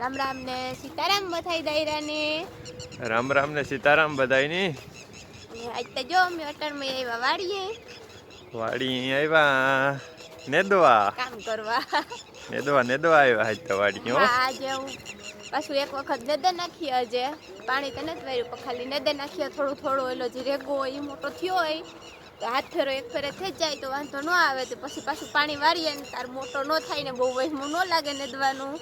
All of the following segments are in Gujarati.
રામ રામ ને સીતારામ બધાઈ દાયરા ને રામ રામ ને સીતારામ બધાયની. આજ તો જો અમે અટણમાં આવ્યા વાડીએ. વાડી આવ્યા નેદવા. કામ કરવા. નેદવા નેદવા આવ્યા આજ તો વાડી હો. આજે હું પાછું એક વખત નદે નાખીએ આજે. પાણી તો નથી વાર્યું પણ ખાલી નદે નાખીએ થોડું થોડું એલો જે રેગો એ મોટો થયો હોય. તો હાથ ફેરો એક ફેરે થઈ જાય તો વાંધો ન આવે તો પછી પાછું પાણી વારીએ ને તાર મોટો ન થાય ને બહુ વહેમું ન લાગે ને દવાનું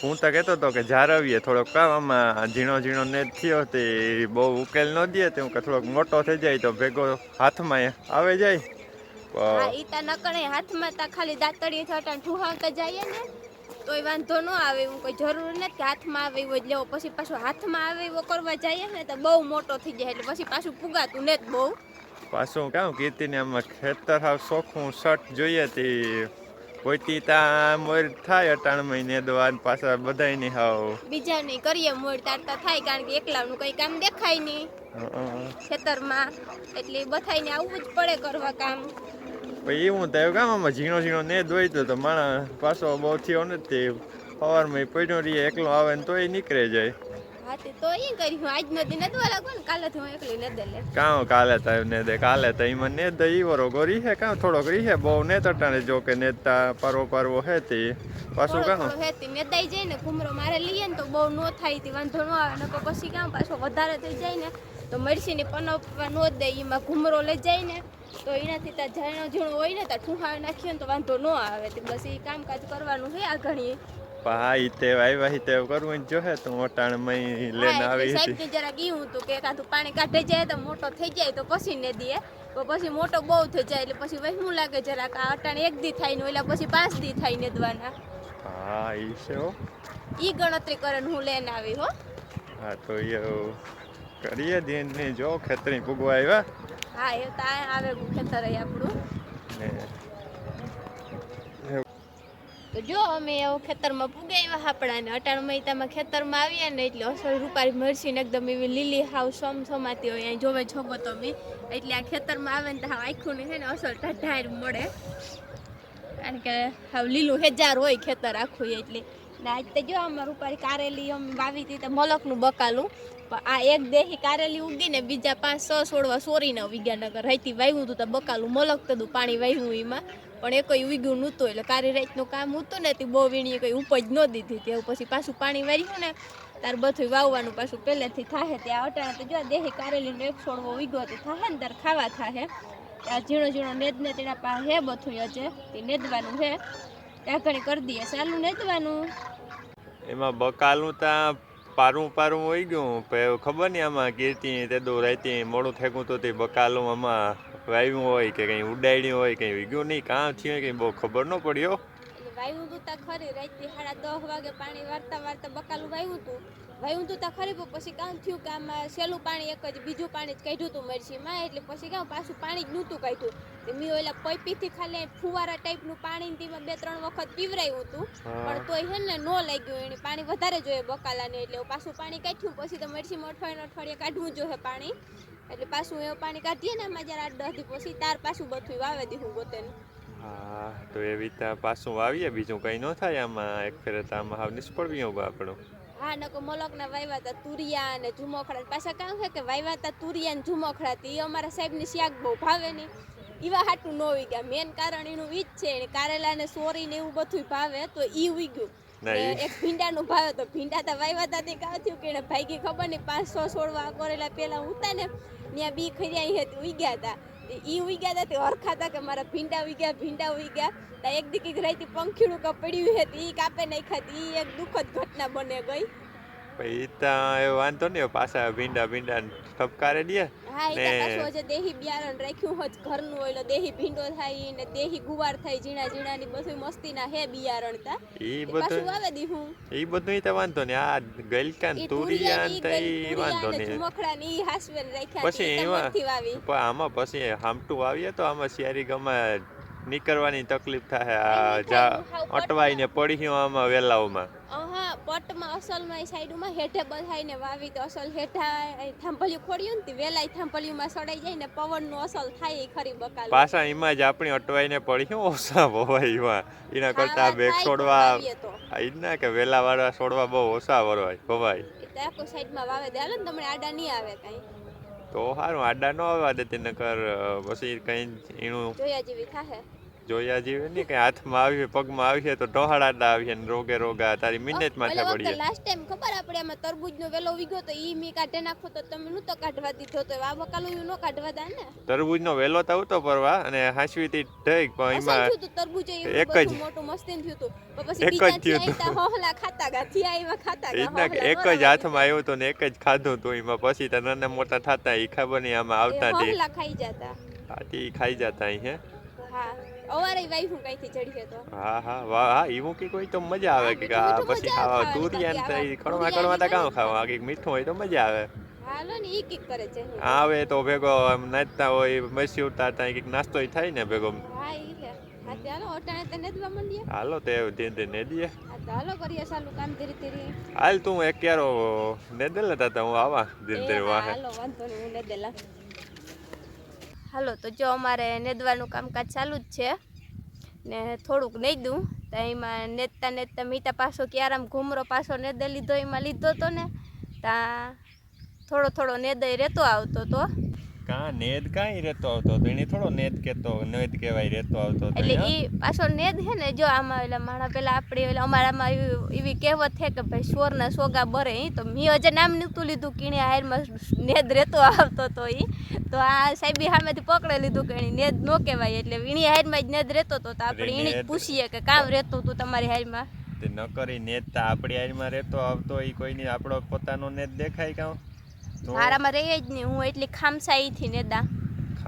હું તો કહેતો હતો કે જારવીએ થોડોક કામ આમાં ઝીણો ઝીણો ને થયો તે બહુ ઉકેલ ન દે તે હું કે થોડોક મોટો થઈ જાય તો ભેગો હાથમાં આવે જાય. હા ઈ તા નકણે હાથમાં તા ખાલી દાંતડીએ થતા ઠુહાવતા જઈએ ને તોય વાંધો ન આવે એવું કોઈ જરૂર નથી કે હાથમાં આવે એવો જ લેવો પછી પાછું હાથમાં આવે એવો કરવા જઈએ ને તો બહુ મોટો થઈ જાય એટલે પછી પાછું પુગાતું ને જ બહુ. પાછું કામ કીર્તિને આમાં ખેતર હાવ ચોખ્ખું શર્ટ જોઈએ હતી કોઈથી તા મોર થાય અટાણ મહિને ને પાછા બધાયની હાવ. બીજાની કરીએ મોર તારતા થાય કારણ કે એકલાનું કંઈ કામ દેખાય નહીં. ખેતરમાં એટલે બધાયને આવવું જ પડે કરવા કામ. પછી એવું થયું કામ આમાં ઝીણો ઝીણો ને હોય તો તો માણસ પાછો બહુ થયો નથી. સવારમાં પડ્યો રહીએ એકલો આવે ને તોય નીકળે જાય. હા તો એ કરી હું આજનો દી નદવા લાગુ ને કાલેથી હું એકલી કાં કાલે તો ને દે કાલે તો એમાં નેદ ઈ વરો ગોરી હે કાં હે બહુ ને તટાણે જો કે નેતા પારવો પારવો હે તે. પાછું થોડો કાં થોડો હેતી નેદાઈ જાય ને ઘૂમરો મારે લઈએ ને તો બહુ નો થાય તે વાંધો નો આવે નકર પછી કામ પાછો વધારે થઈ જાય ને તો મરસીની પનપવા નો દે એમાં ઘુમરો લઈ જાય ને તો એનાથી ત્યાં ઝાણો ઝીણો હોય ને ત્યાં ઠુહાવી નાખીએ ને તો વાંધો ન આવે તે બસ એ કામકાજ કરવાનું છે આ ઘણીએ હા ઈ તે આવ્યા હી તે કરવું જો હે તો મોટાણ મય લેને આવી સાહેબ હતી. ને જરા કીધું હતું કે કાં પાણી કાઢે જાય તો મોટો થઈ જાય તો પછી ને દે. તો પછી મોટો બહુ થઈ જાય એટલે પછી વહેમું લાગે જરાક આ અટાણ એક દી થાય ને ઓલા પછી પાંચ દી થાય ને દવાના. હા ઈ છે હો. ઈ ગણતરી કરે હું લેને આવી હો. હા તો એ કરીએ દિન ને જો ખેતરી પૂગવા આવ્યા. હા એ તો આવે ખેતર આપણું. ને તો જો અમે એવો ખેતરમાં પુગાવ્યા આપણા ને અટાણ મહિતામાં ખેતરમાં આવ્યા ને એટલે અસલ રૂપારી મરસી ને એકદમ એવી લીલી હાવ સમસમાતી હોય, અહીં જોવે છોગો બી. એટલે આ ખેતરમાં આવે ને તો હાવ આખું ને છે ને અસલ ઢાઢાર મળે. કારણ કે હાવ લીલું હેજાર હોય ખેતર આખું એટલે. ને આજ તો જો અમારું રૂપારી કારેલી અમે વાવી હતી તો મલકનું બકાલું. પણ આ એક દેહી કારેલી ઉગી ને બીજા પાંચ, છ છોડવા સોરીને વિજ્ઞાનગર રહેતી વાવ્યું હતું તો બકાલું મલક તદું પાણી વાવ્યું એમાં. પણ એ કોઈ ઉગ્યું નહોતું, એટલે કારી રાતનું કામ હતું ને તે બહુ વીણીએ કંઈ ઉપજ ન દીધી. તે પછી પાછું પાણી વાર્યું ને, તાર બધું વાવવાનું પાછું પહેલેથી થાય ત્યાં અટાણે તો જો દેહી કારેલીનો એક છોડવો ઉગ્યો તો થાય ને તાર ખાવા થાય આ ઝીણો ઝીણો નેદ ને તેના પાસે હે બધું હજે, તે નેદવાનું છે ત્યાં ઘણી કરી દઈએ. ચાલુ નેદવાનું. એમાં બકાલું ત્યાં પારું પારું હોય ગયું ખબર નહીં આમાં કીર્તિ તે દો રાતી મોડું થેકું તો તે બકાલું આમાં વાવ્યું હોય કે કંઈ ઉડાડ્યું હોય, કંઈ વીગ્યું નહીં, કાં થયું કંઈ બહુ ખબર ન પડ્યો એટલે હતું ખરી, રાતથી સાડા દસ વાગે પાણી વારતા વારતા બકાલું વાયું તું. વાયું તું તા ખરી પછી કામ થયું કે આમાં સહેલું પાણી એક જ બીજું પાણી જ કાઢ્યું હતું મરસીમાં એટલે પછી કામ પાછું પાણી જ નહોતું કાઢ્યું. તે મેં ઓલા પૈપીથી ખાલી ફુવારા ટાઈપનું પાણી તેમાં બે ત્રણ વખત પીવરાયું હતું. પણ તોય હે ને નો લાગ્યું એને પાણી વધારે જોઈએ બકાલાને એટલે પાછું પાણી કાઢ્યું પછી તો મરસીમાં અઠવાડિયે અઠવાડિયે કાઢવું જોઈએ પાણી. એટલે પાછું એવું પાણી કાઢીએ ને આમાં જરા આઠ દસ પછી તાર પાછું બધું વાવે દીધું ગોતે હા તો એવી રીતે પાછું વાવીએ બીજું કંઈ ન થાય આમાં એક ફેરે તો આમાં હાવ નિષ્ફળ હોગા આપણું. હા નકો મલકના વાવ્યા હતા તુરિયા અને ઝુમોખડા. પાછા કામ છે કે વાવ્યા હતા તુરિયા ને ઝુમોખડા તે. અમારા સાહેબની શાક બહુ ભાવે નહીં એવા હાટું ન ઉઈ ગયા. મેન કારણ એનું ઈ જ છે એને કારેલા ને સોરી ને એવું બધું ભાવે તો ઈ ઉઈ ગયું. એક ભીંડાનું ભાવે તો ભીંડા તો વાવ્યા હતા તે કાં થયું કે એને ભાઈકી ખબર નહીં પાંચસો સોળવા કરેલા પેલા ઉતા ને ત્યાં બી ખર્યા હતી ઉઈ ગયા હતા ઈ ઉઈ ગયા હતા તે ઓરખાતા કે મારા ભીંડા ઉઈ ગયા, ભીંડા ઉઈ ગયા. તો એક દીકી ઘરેથી પંખીડું કા પડ્યું હતી ઈ કાપે ખાતી ઈ એક દુઃખદ ઘટના બને ગઈ. એ વાંધો નહીં પાછા ભીંડા ભીંડા ઠપકારે દે. હા એ ને- પાછું દેહી બિયારણ રાખ્યું હોત ઘરનું ઓલો દેહી ભીંડો થાય ને દેહી ગુવાર થાય ઝીણા ઝીણા ની બધું મસ્તીના હે બિયારણ તા. ઈ બધું આવે દીહું ઈ બધું તો વાંધો નહીં આ ગલકાન તુરિયાન ઈ તુરિયા તુરિયા ને તો ની ઈ ગઈ, વાંધો ને નહીં. ની હાસવે રાખ્યા પછી એમાં એમાં વાવી. પણ આમાં પછી હામટું આવીએ તો આમાં શિયારી ગામમાં નીકળવાની તકલીફ થાય આ અટવાઈને પડી આમાં વેલાઓમાં. હા પટમાં અસલમાં સાઈડમાં હેઠે બધાઈને વાવી તો અસલ હેઠા થાંભલિયું ખોડ્યું ને વેલાય થાંભલિયુંમાં સડાઈ જાય ને પવનનું અસલ થાય એ ખરી બકાલ. પાછા એમાં જ આપણી અટવાઈને પડી હું ઓછા ભવાઈ એમાં. એના કરતા બેગ છોડવા તો. જ ના કે વેલા વાળા છોડવા બહુ ઓછા વરવાય ભવાય આખો સાઈડમાં વાવે દે. ને તમને આડા નહીં આવે કાંઈ. તો સારું આડા ન આવવા દેતી નકર અ, પછી કઈ એનું જોયા જેવી થાહે. જોયા જીવે ને કે હાથમાં આવી પગમાં આવી તો ટોહાડાડા આવી ને રોગે રોગા તારી મિનિટ માથે પડીએ લાસ્ટ ટાઈમ ખબર આપણે આમાં તરબૂચનો વેલો વીગો તો ઈ મી કાઢે નાખો તો તમે નું તો કાઢવા દીધો તો આ બકાલું યું નો કાઢવા દા ને. તરબૂચનો વેલો તો આવતો પરવા અને હાંસવીથી ઢેક પણ એમાં તું એ એક જ. મોટું મસ્તીન થયું તું. પછી જ બીજા થયું થયા હોહલા ખાતા ગા એમાં ખાતા ગા એક જ હાથમાં આવ્યું તો ને એક જ ખાધું તો એમાં પછી તો નાના મોટા થતા એ ખબર નહીં આમાં આવતા હોહલા ખાઈ જતા. આથી ખાઈ જતા અહીં હે. હા. અવારે વાઈ હું કઈથી ચડીએ તો. હા હા વાહ હા એવું કે કોઈ તો મજા આવે કે પછી ખાવા તુરિયાન તો ઈ કામ ખાવા કંઈક મીઠું હોય તો મજા આવે. હાલો ને ઈ કીક કરે છે. આવે તો ભેગો આમ નાચતા હોય મસી ઉતારતા કંઈક નાસ્તો થાય ને ભેગો. હા ઈ લે. હાલો તે ધીરે ધીરે ને દઈએ હાલો કરીએ ચાલુ કામ ધીરે ધીરે. હાલ તું એક ક્યારો ને દે લેતા તા હું આવા ધીરે ધીરે વાહ. હાલો વાંધો નહીં હું નેદેલા. હાલો, તો જો અમારે નેદવાનું કામકાજ ચાલુ જ છે. ને થોડુંક નહીં દઉં. તો એમાં નેતતા નેતતા મીતા પાછો ક્યારામ ઘૂમરો પાછો નેદે લીધો, એમાં લીધો તો ને. ત્યાં થોડો થોડો નેદય રહેતો આવતો તો. કા નેદ કાંઈ રહેતો આવતો હતો એને થોડો નેદ કેતો નેદ કહેવાય રહેતો આવતો એટલે હે? એ પાછો નેદ છે ને જો આમાં એટલે માણા પેલા આપણે એટલે અમારામાં એવી કહેવત છે કે ભાઈ સોરના સોગા બરે તો મેં હજે નામ નહોતું લીધું કીણે હારમાં નેદ રહેતો આવતો તો એ તો આ સાહેબી સામેથી પકડી લીધું કે એની નેદ ન કહેવાય એટલે વીણી હારમાં જ નેદ રહેતો તો તો આપણે એની. પૂછીએ કે કામ રહેતું હતું તમારી હારમાં તે ન કરી નેદ તો આપણી માં રહેતો આવતો એ કોઈની આપણો પોતાનો નેદ દેખાય કાં તો મારામાં રહે જ નહીં. હું એટલી ખામસાઈથી નેદા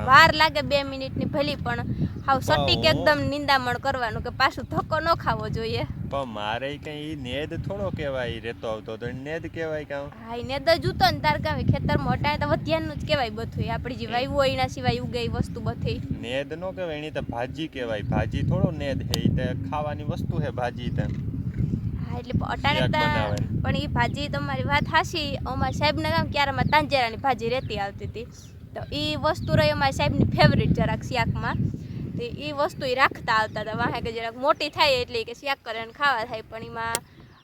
વાર લાગે બે મિનિટની ભલી પણ હાવ સટીક એકદમ નિંદામણ કરવાનું કે પાછું ધક્કો ન ખાવો જોઈએ. પણ મારે કઈ ઈ નેદ થોડો કહેવાય રેતો આવતો તો નેદ કહેવાય કામ હા નેદ જ ઉતો ને તાર ગામે ખેતરમાં મોટા તો વધ્યાનું જ કહેવાય બધું આપણી જે વાયુ હોય એના સિવાય ઉગાઈ વસ્તુ બધી. નેદ નો કહેવાય એની તો ભાજી કહેવાય. ભાજી થોડો નેદ હે તે ખાવાની વસ્તુ હે ભાજી તો. હા એટલે અટાણે પણ એ ભાજી તમારી વાત હાશી અમારા સાહેબના ગામ અમારે તાંજેરાની ભાજી રહેતી આવતી હતી. તો એ વસ્તુ રહી અમારા સાહેબની ફેવરિટ જરાક શાકમાં તો એ વસ્તુ એ રાખતા આવતા હતા. વાહે કે જરાક મોટી થાય એટલે કે શાક કરે અને ખાવા થાય. પણ એમાં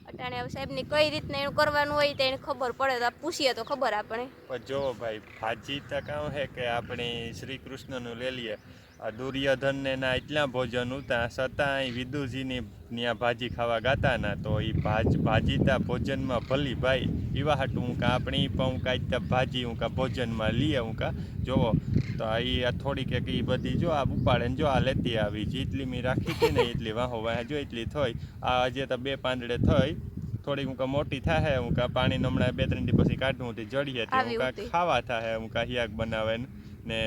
અટાણે સાહેબની કઈ રીતના એનું કરવાનું હોય તો એને ખબર પડે તો પૂછીએ તો ખબર આપણે પણ જો ભાઈ ભાજી તો કાં હે કે આપણે શ્રી કૃષ્ણનું લઈ લઈએ. આ દુર્યોધનને ના એટલા ભોજન ઉતા અહીં વિદુજીની ત્યાં ભાજી ખાવા ગાતા ના તો એ ભાજ ભાજી તા ભોજનમાં ભલી ભાઈ. એવા હાટું હું કાં આપણે પણ હું કાંઈ ભાજી હું કાં ભોજનમાં લઈએ હું કાં? જોવો તો એ આ થોડીક એક એ બધી જો આ ઉપાડે ને જો આ લેતી આવી જેટલી મેં રાખી હતી ને એટલી વાહો વાહ જો એટલી થઈ. આ હજી તો બે પાંદડે થઈ. થોડીક હું કાં મોટી થાય હું કાં પાણી હમણાં બે ત્રણ દી પછી કાઢું હતી જડીએ હું કાં ખાવા થાય હું કાં હિયાક બનાવે ને. ને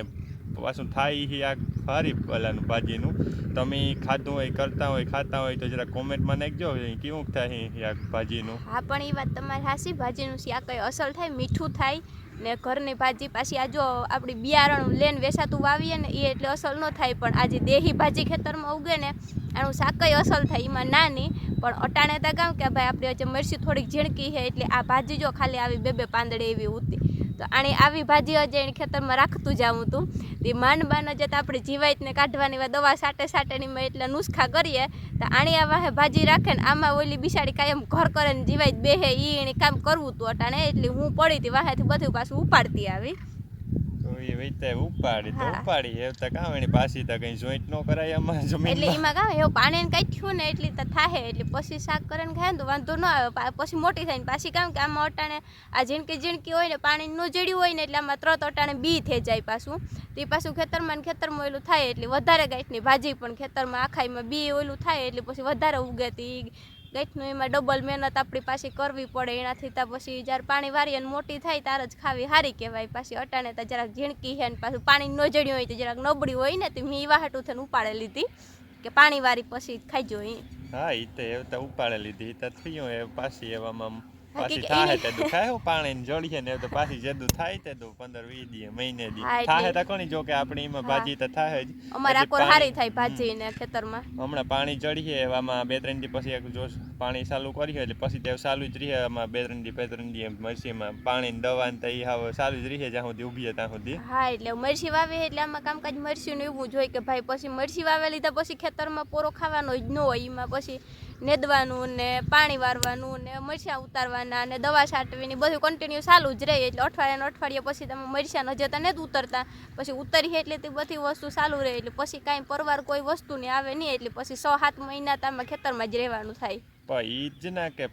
પાછું થાય હિયાક ભારી પેલાનું ભાજીનું. તમે ખાધું હોય, કરતા હોય, ખાતા હોય તો જરા કોમેન્ટમાં નાખજો કેવું થાય શાક ભાજીનું. હા, પણ એ વાત તમારી હાસી ભાજીનું શાક કઈ અસલ થાય, મીઠું થાય. ને ઘરની ભાજી પાછી આ જો આપણી બિયારણ લેન વેસાતું વાવીએ ને એ એટલે અસલ ન થાય. પણ આજે દેહી ભાજી ખેતરમાં ઉગે ને એનું શાકય અસલ થાય, એમાં નાની પણ અટાણે તા કામ કે ભાઈ, આપણે હજી મરસી થોડીક ઝીણકી છે, એટલે આ ભાજી જો ખાલી આવી બે બે પાંદડે એવી ઉતી. તો આણે આવી ભાજી હજી એને ખેતરમાં રાખતું જાવું હતું તે. માંડ બાન જે આપણે જીવાતને કાઢવાની વા દવા સાટે સાટેની મેં એટલે નુસખા કરીએ. તો આણી આ વાહે ભાજી રાખે ને આમાં ઓલી બિસાડી કાયમ ઘર કરે ને જીવાત બેહે એ એને કામ કરવું હતું અટાણે. એટલે હું પડી હતી વાહેથી બધું પાછું ઉપાડતી આવી. એ વૈતે ઉપાડી તો ઉપાડી. એ તો કામ એની પાછી તો કઈ જોઈન્ટ ન કરાય આમાં એટલે એમાં કામ એવું પાણી ને કાંઈ થયું ને એટલી તો થાહે. એટલે પછી શાક કરીને ખાય તો વાંધો ન આવે. પછી મોટી થાય ને પાછી કામ કે આમાં અટાણે આ જીણકી જીણકી હોય ને પાણી ન જડ્યું હોય ને એટલે આમાં ત્રણ અટાણે બી થઈ જાય પાછું. તે પાછું ખેતરમાં ને ખેતરમાં ઓલું થાય. એટલે વધારે ગાંઠની ભાજી પણ ખેતરમાં આખાઈમાં બી ઓલું થાય. એટલે પછી વધારે ઉગે તી ગાંઠનું એમાં ડબલ મહેનત આપણી પાછી કરવી પડે, એનાથી તા પછી જ્યારે પાણી વારી અને મોટી થાય ત્યારે જ ખાવી સારી કહેવાય. પાછી અટાણે તો જરાક ઝીણકી છે ને પાછું પાણી ન જડ્યું હોય તો જરાક નબળી હોય ને તો મેં એવા હાટું થઈને ઉપાડે લીધી કે પાણી વારી પછી ખાઈજો ઈ હા એ તો ઉપાડે લીધી તો થયું એ પાછી એવામાં પાછી થાહે તે દુખાય પાણી ને જળીએ ને તો પાછી જેદું થાય તે દુ 15 20 દી મહિને દી. થાહે તો કોની જો કે આપણે એમાં ભાજી તો થાહે જ. અમારે હજી હારી થાય ભાજી ને ખેતરમાં. હમણાં પાણી ચડીએ એવામાં બે ત્રણ દી પછી એક જો પાણી ચાલુ કરીએ એટલે પછી તે ચાલુ જ રહે એમાં બે ત્રણ દી બે ત્રણ દી મરસીમાં પાણી ને દવા ને તઈ હાવ ચાલુ જ રહે જ્યાં સુધી ઊભી ત્યાં સુધી. હા એટલે મરસી વાવે એટલે આમાં કામકાજ મરસીનું એવું જોઈ કે ભાઈ પછી મરસી વાવે લીધા પછી ખેતરમાં પોરો ખાવાનો જ ન હોય એમાં પછી નેદવાનું ને પાણી વારવાનું ને મરચાં ઉતારવાના ને દવા છાંટવીની બધું કન્ટિન્યુ ચાલુ જ રહે. એટલે અઠવાડિયાને અઠવાડિયા પછી તમે મરચાં જતા નથી ઉતરતા. પછી ઉતરી એટલે તે બધી વસ્તુ ચાલુ રહે. એટલે પછી કાંઈ પરવાર કોઈ વસ્તુની આવે નહીં એટલે પછી સો સાત મહિના તમે ખેતરમાં જ રહેવાનું થાય. પણ જ ના કે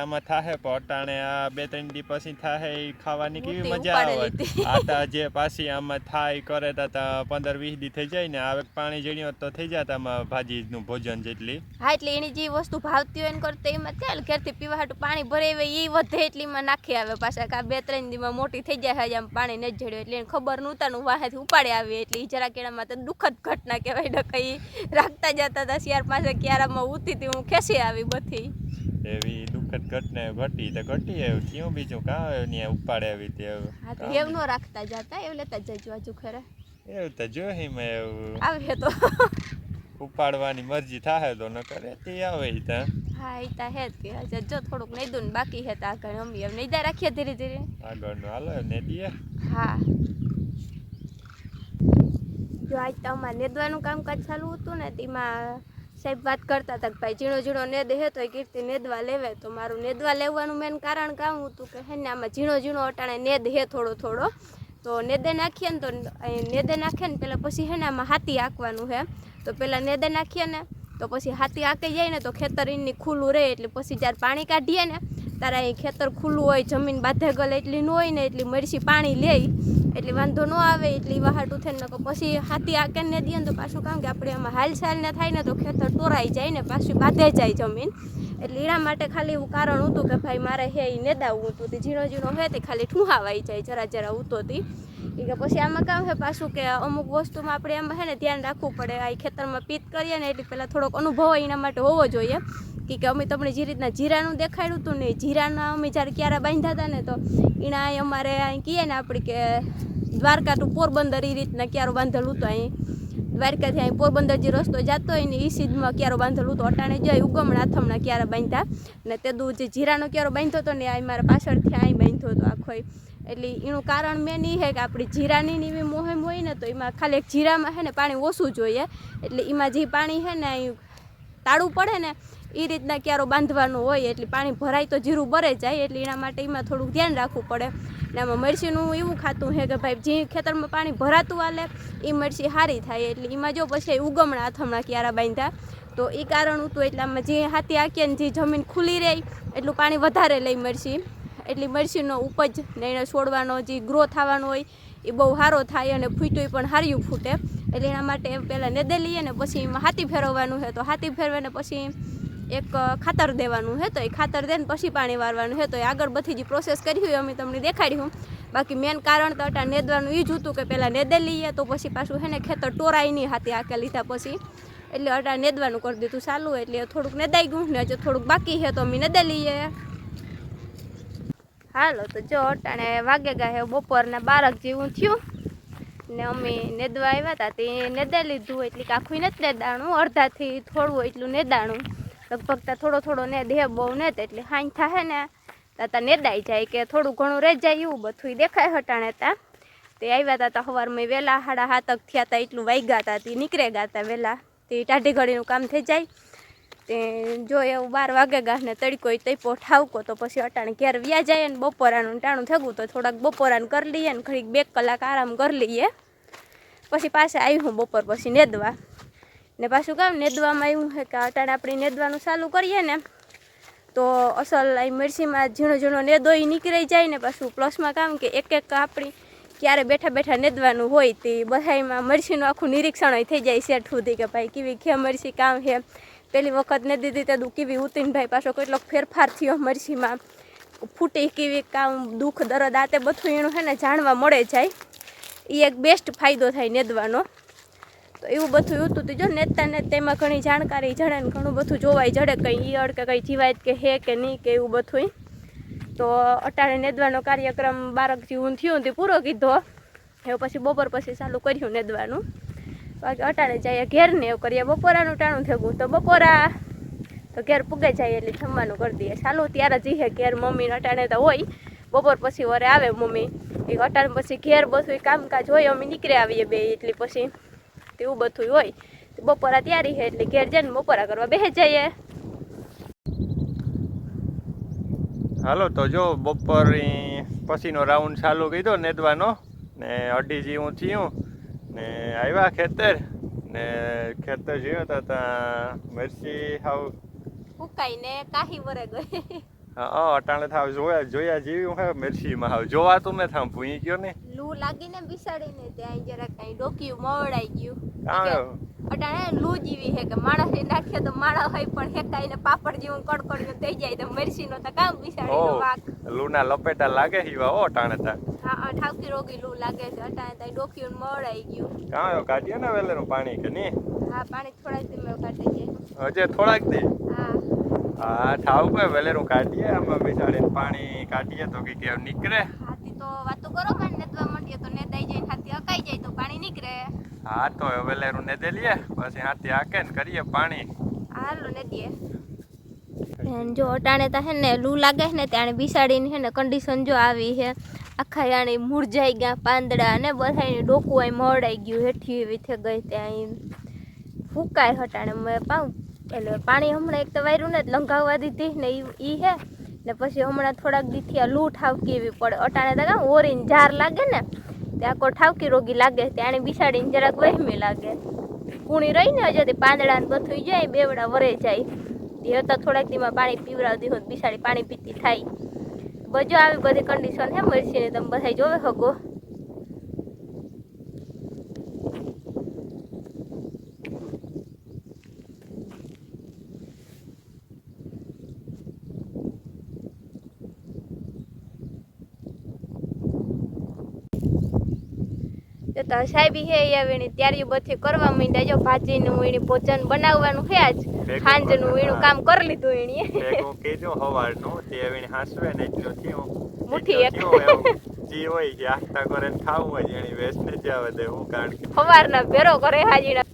આમાં થાહે પટાણે આ બે ત્રણ દી પછી થાહે એ ખાવાની કેવી મજા આવે. આતા. જે પાછી આમાં થાય કરે તા પંદર વીસ દી થઈ જાય ને આવે પાણી જણ્યો તો થઈ જાય આમાં ભાજીનું ભોજન જેટલી. હા એટલે એની જે વસ્તુ ભાવતી હોય એને કરતા એમાં ચાલ ઘેરથી પીવા હાટું પાણી ભરાવે એ વધે એટલીમાં નાખી આવે પાછા કા બે ત્રણ દીમાં મોટી થઈ જાય હજી આમ પાણી નથી જડ્યું એટલે એને ખબર નહોતાનું વાહેથી ઉપાડે આવે એટલે એ જરા કેળામાં તો દુઃખદ ઘટના કહેવાય ડકાઈ રાખતા જતા હતા શિયાર પાસે ક્યારામાં ઉતી હતી હું ખેંચી આવી બધી. એવી દુઃખદ ઘટના ઘટી તો ઘટી આવ્યું ક્યું બીજું કાં આવ્યું ત્યાં ઉપાડે આવી તે હા તો એવું ન રાખતા જતા એવું લેતા જજો હજુ ખરે. એવું તો જો મેં એવું આવે તો. ઉપાડવાની મરજી થાય તો ન કરે તે આવે તો. હા એ તા હે જ કે હજુ થોડુંક નહીં દઉં ને બાકી હે તા આગળ અમે એમ નહીં રાખીએ ધીરે ધીરે. આગળનું હાલો ને દીએ હા. જો આજ તો અમારે નેદવાનું કામકાજ ચાલુ હતું ને તેમાં સાહેબ, વાત કરતા હતા ભાઈ, ઝીણો ઝીણો નેદ હે તો એ કીર્તિ નેદવા લેવે તો મારું નેદવા લેવાનું મેન કારણ કામ હતું કે હે ને આમાં ઝીણો ઝીણો અટાણે નેદ હે થોડો થોડો. તો નેદે નાખીએ ને તો નેદે નાખીએ ને પહેલાં પછી હે ને આમાં હાથી આંકવાનું હે. તો પહેલાં નેદે નાખીએ ને તો પછી હાથી આંકી જાય ને તો ખેતર એની ખુલ્લું રહે એટલે પછી જ્યારે પાણી કાઢીએ ને ત્યારે અહીં ખેતર ખુલ્લું હોય, જમીન બાધે ગલે એટલી ન હોય ને એટલી મરસી પાણી લે એટલે વાંધો ન આવે, એટલી વહાટું થઈને નકો પછી હાથી આકે ને દઈએ ને તો પાછું કામ કે આપણે આમાં હાલચાલ ને થાય ને તો ખેતર તોરાઈ જાય ને પાછી બાંધે જાય જમીન. એટલે એના માટે ખાલી એવું કારણ હતું કે ભાઈ મારે હે એ નેદાવું હતું તે. ઝીણો ઝીણો હે તે ખાલી ઠુંહાવાઈ જાય, જરા જરા ઉતોતી એ કે પછી આમાં કામ છે પાછું કે અમુક વસ્તુમાં આપણે એમાં હે ને ધ્યાન રાખવું પડે, આ ખેતરમાં પીત કરીએ ને એટલે પહેલાં થોડોક અનુભવ એના માટે હોવો જોઈએ. કે અમે તમને જે રીતના જીરાનું દેખાડ્યું હતું ને જીરાના અમે જ્યારે ક્યારે બાંધ્યા હતા ને તો એના અહીં અમારે અહીં કહીએ ને આપણે કે દ્વારકા ટુ પોરબંદર એ રીતના ક્યારો બાંધેલું હતું અહીં. દ્વારકાથી અહીં પોરબંદર જે રસ્તો જતો હોય ને એ સીધમાં ક્યારો બાંધેલું હતું. અટાણે જાય ઉગમણા અથમણા ક્યારે બાંધ્યા ને તે દુ જે જીરાનો ક્યારો બાંધ્યો હતો ને આ મારા પાછળથી અહીં બાંધ્યો હતો આખો એટલે એનું કારણ મેં નહીં હે કે આપણી જીરાની એવી મોહેમ હોય ને તો એમાં ખાલી એક જીરામાં છે ને પાણી ઓછું જોઈએ. એટલે એમાં જે પાણી છે ને અહીં તાળું પડે ને એ રીતના ક્યારો બાંધવાનું હોય એટલે પાણી ભરાય તો જીરું ભરે જાય એટલે એના માટે એમાં થોડુંક ધ્યાન રાખવું પડે. ને આમાં મરચીનું એવું ખાતું છે કે ભાઈ જે ખેતરમાં પાણી ભરાતું હાલે એ મરચી સારી થાય. એટલે એમાં જો પછી ઉગમણા અથમણા ક્યારા બાંધ્યા, તો એ કારણ હતું એટલે આમાં જે હાથી આંકીએ જે જમીન ખુલ્લી રહે, એટલું પાણી વધારે લઈ મરચી. એટલી મરચીનો ઉપજ ને એને છોડવાનો જે ગ્રો થવાનો હોય એ બહુ સારો થાય અને ફૂટ્યું પણ હાર્યું ફૂટે. એટલે એના માટે પહેલાં નેદે લઈએ ને પછી એમાં હાથી ફેરવવાનું છે તો હાથી ફેરવે ને પછી એક ખાતર દેવાનું હે તો એ ખાતર દે પછી પાણી વારવાનું છે તો એ આગળ બધી જે પ્રોસેસ કરી હોય અમે તમને દેખાડ્યું બાકી મેન કારણ તો અટા નેદવાનું એ જ હતું કે પહેલાં નેદે લઈએ તો પછી પાછું હે ને ખેતર ટોરાય નહીં હાથે આકે લીધા પછી. એટલે અટા નેદવાનું કરી દીધું ચાલુ એટલે થોડુંક નેદાઈ ગયું ને હજુ થોડુંક બાકી છે તો અમે નેદે લઈએ. હાલો તો જો અટાણે વાગે ગયા હે બપોરના બારક જેવું થયું. ને અમે નેદવા આવ્યા હતા તે નેદા લીધું એટલે આખું નથી નેદાણું, અડધાથી થોડું એટલું નેદાણું. લગભગ ત્યાં થોડો થોડો ને દેહ બહુ ને એટલે હાંજ થાય ને. તાતા નેદાઈ જાય કે થોડું ઘણું રહી જાય એવું બધું દેખાય હટાણે તા. તે આવ્યા હતા સવારમાં વહેલા સાડા હાથક થયા હતા એટલું વાગ્યા હતા તે નીકળે ગયા હતા વહેલા તે ટાઢી ઘડીનું કામ થઈ જાય. તે જો એવું બાર વાગે ગા ને તડકો તૈપો ઠાવકો તો પછી અટાણે ઘેર વ્યા જાય ને બપોરાનું ટાણું થયું તો થોડાક બપોરાને કરી લઈએ ને ઘડીક બે કલાક આરામ કરી લઈએ. પછી પાછા આવી હું બપોર પછી નેદવા. ને પાછું કામ નેદવામાં એવું છે કે અટાણે આપણે નેદવાનું ચાલુ કરીએ ને, તો અસલ એ મિરસીમાં ઝીણો ઝીણો નેદો એ નીકળી જાય ને પાછું પ્લસમાં કામ કે એક એક આપણી ક્યારે બેઠા બેઠા નેદવાનું હોય તે બધાયમાં મરસીનું આખું નિરીક્ષણ થઈ જાય સેટ સુધી કે ભાઈ કેવી ખે મરસી કામ છે. પહેલી વખત ને દીધી તે કેવી ઉતરીને ભાઈ પાછો કેટલોક ફેરફાર થયો મરસીમાં. ફૂટી કેવી કામ, દુઃખ, દરદ, આ તે બધું એનું છે ને જાણવા મળે જાય. એ એક બેસ્ટ ફાયદો થાય નેદવાનો. તો એવું બધું હતું તો જો નેતા ને તેમાં ઘણી જાણકારી જડે ને ઘણું બધું જોવાય જડે કંઈ ઈયળ કે કંઈ જીવાય કે હે કે નહીં કે એવું બધું તો અટાણે નેદવાનો કાર્યક્રમ બારક જેવું થયું તે પૂરો કીધો. એવું પછી બપોર પછી ચાલુ કર્યું નેદવાનું. બાકી અટાણે જઈએ ઘેર ને એવું કરીએ. બપોરાનું ટાણું થયું તો બપોરા તો ઘેર પૂગે જાય એટલે જમવાનું કરી દઈએ. ચાલુ ત્યારે જઈએ ઘેર મમ્મી અટાણે તો હોય. બપોર પછી વરે આવે મમ્મી. એ અટાણે પછી ઘેર બધું કામકાજ હોય. અમે નીકળી આવીએ બે એટલે પછી. તેવું બધું હોય. તો બપોરા તૈયારી છે એટલે ઘેર જઈને બપોરા કરવા બેસી જઈએ. હાલો તો જો બપોર પછીનો રાઉન્ડ ચાલુ કીધો નેદવાનો ને અઢી જેવું થયું ને આવ્યા ખેતર ને ખેતર જોયો તો ત્યાં મરચી હાવ ઉકાઈને કાહી વરે ગઈ. હા અટાણે થાવ જોયા જોયા જેવી હે મરચીમાં હાવ. જોવાતું ને થાવ ભૂઈ ગયો ને. લૂ લાગીને બિસાડીને ત્યાં જરા કઈ ડોક્યું મવડાઈ ગયું. અટાણે લૂ જેવી હે કે માણસ નાખીએ તો માણસ હોય પણ હેકાઈને પાપડ જેવું કડકડિયું થઈ જાય તો મરસીનો તો કામ બિસાડીનો ઓ વાક લૂના લપેટા લાગે હીવા ઓ અટાણે તા હા ઠાકી રોગી લૂ લાગે છે. અટાણે ત્યાં ડોક્યું મવડાઈ ગયું. કાં કાઢીએ ને વેલેનું પાણી કે ની હા પાણી થોડા દી મેં કાઢી જાય હજે થોડાક દી? હા. હા ઠાવ કે વેલેરું કાઢીએ આમાં બેસાડીને પાણી કાઢીએ તો કે કેવ નીકળે. તો વાતો કરો ને નેતવા માંડીએ તો નેદાઈ જાય ને હાથી અકાઈ જાય તો પાણી નીકળે. હા તો હવે લેરું ને દે લઈએ પછી હાથી હાકે ને કરીએ પાણી. હાલો નેદીએ. જો અટાણે તા હે ને લૂ લાગે ને ત્યાં બિસાડીને હે ને કન્ડિશન જો આવી હે આખા યાણી મુરઝાઈ ગયા પાંદડા ને બધાને ડોકું અહીં મરડાઈ ગયું હેઠી એવી થઈ ગઈ ત્યાં ફૂકાય હટાણે મેં પાઉં એટલે પાણી હમણાં એક તો વાયરું ને લંઘાવવા દીધી ને એ ઈ હે ને પછી હમણાં થોડાક દીથી આ લૂ ઠાવકી એવી પડે. અટાણે તો કામ ઓરીને ઝાર લાગે ને, તે આખો ઠાવકી રોગી લાગે ત્યાં બિસાડીને જરાક વહેમી લાગે. કુણી રહી ને હજુ પાંદડા ને બધું જાય, બેવડા વરે જાય. તે હતા થોડાક દીમાં પાણી પીવડાવતી હોત, બિસાડી પાણી પીતી થાય. બજો આવી બધી કન્ડિશન હે મરસી ને તમે બધા જોવે હગો. તો સાહેબી હે આવીને ત્યારે બધી કરવા માંડ્યા. જો ભાજીનું એની ભોજન બનાવવાનું હે આજ. કરવાનું, એનું કામ કરી લીધું એણીએ કેજો હવારનું તે હવે હાંસવે ને એટલું થયું. મુઠ્ઠી થયું જી હોય કે આખતા કરે ખાવું હોય એની વેસ્ટ ને જ આવે દે હું કારણ કે હવારના ભેરો કરે હાજીના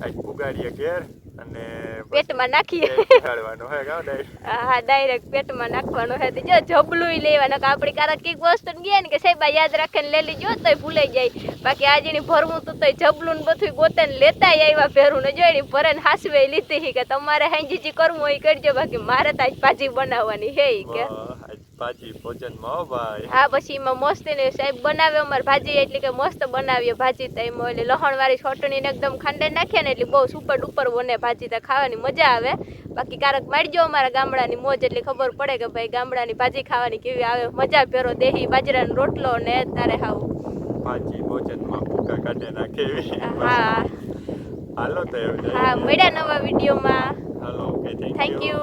આજ પુગાડીએ ઘેર. અને પેટમાં નાખીએ બેસાડવાનું હે ગાવ ડાયરેક્ટ હા ડાયરેક્ટ પેટમાં નાખવાનું હે. તો જો જબલું લેવાનો કે આપણી કારક કંઈક વસ્તુ ગયા ને કે સાહેબ યાદ રાખીને લઈ જો તોય ભૂલાઈ જાય. બાકી આજે ની ભરવું તો તોય જબલું ને બધું ગોતે ને લેતા આવ્યા પહેરું ને જો એની ભરે ને હાસવે લીધી કે તમારે હાંજી જે કરવું હોય કરજો. બાકી મારે તો આજ ભાજી બનાવવાની હે કે. ભાજી ભોજનમાં હો ભાઈ. હા પછી એમાં મસ્ત ને સાહેબ બનાવે અમારે ભાજી એટલે કે મસ્ત બનાવીએ ભાજી તો એમાં એટલે લહણ વાળી છોટણી ને એકદમ ખાંડે નાખીએ ને એટલે બહુ સુપર ડુપર બને ભાજી તો ખાવાની મજા આવે. બાકી કારક મારજો અમારા ગામડાની મોજ એટલે ખબર પડે કે ભાઈ ગામડાની ભાજી ખાવાની કેવી આવે. મજા ભેરો દેહી બાજરાનો રોટલો ને તારે ખાવું ભાજી ભોજનમાં ભૂકા કાઢે નાખે હા હાલો તો હા મળ્યા નવા વિડીયોમાં. Hello okay thank you